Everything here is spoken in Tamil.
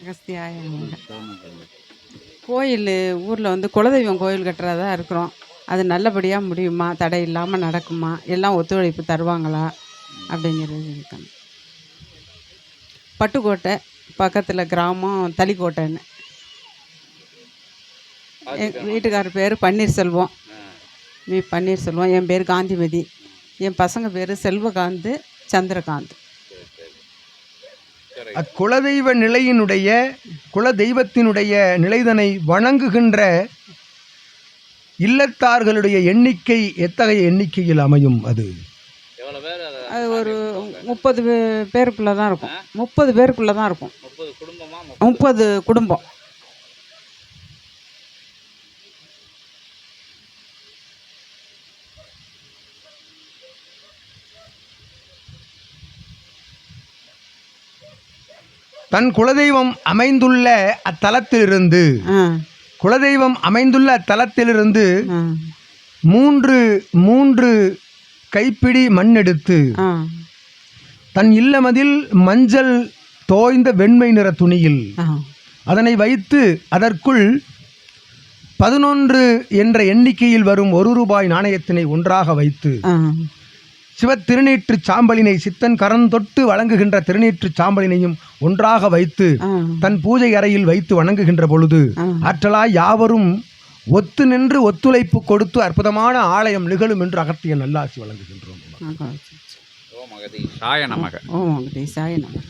அகஸ்தியாயங்க கோயில் ஊரில் வந்து குலதெய்வம் கோயில் கட்டுறதா இருக்கிறோம். அது நல்லபடியாக முடியுமா? தடை இல்லாமல் நடக்குமா? எல்லாம் ஒத்துழைப்பு தருவாங்களா? அப்படிங்கிறது இருக்கணும் பட்டுக்கோட்டை பக்கத்தில் கிராமம் தளிக்கோட்டைன்னு. என் வீட்டுக்காரர் பேர் பன்னீர்செல்வம். வி பன்னீர்செல்வம். என் பேர் காந்திமதி. என் பசங்க பேர் செல்வகாந்த் சந்திரகாந்த். அக்குலதெய்வ நிலையினுடைய குலதெய்வத்தினுடைய நிலைதனை வணங்குகின்ற இல்லத்தார்களுடைய எண்ணிக்கை எத்தகைய எண்ணிக்கையில் அமையும் அது? எவ்வளோ பேர் அதை அது ஒரு முப்பது பேருக்குள்ளே தான் இருக்கும். முப்பது பேருக்குள்ளே தான் இருக்கும் முப்பது குடும்பமா. தன் குலதெய்வம் அமைந்துள்ள அத்தலத்திலிருந்து குலதெய்வம் அமைந்துள்ள அத்தலத்திலிருந்து மூன்று மூன்று கைப்பிடி மண் எடுத்து தன் இல்லமதில் மஞ்சள் தோய்ந்த வெண்மை நிற துணியில் அதனை வைத்து அதற்குள் பதினொன்று என்ற எண்ணிக்கையில் வரும் ஒரு ரூபாய் நாணயத்தினை ஒன்றாக வைத்து ஆ சிவ திருநீற்று சாம்பலினை சித்தன் கரந்தொட்டு வழங்குகின்ற திருநீற்று சாம்பலினையும் ஒன்றாக வைத்து தன் பூஜை அறையில் வைத்து வணங்குகின்ற பொழுது. ஆற்றலாய் யாவரும் ஒத்து நின்று ஒத்துழைப்பு கொடுத்து அற்புதமான ஆலயம் நிகழும் என்று அகத்திய நல்லாசி வழங்குகின்றோம். ஆ ஓ மகதி சாய நமக. ஓ மகதீசாய நம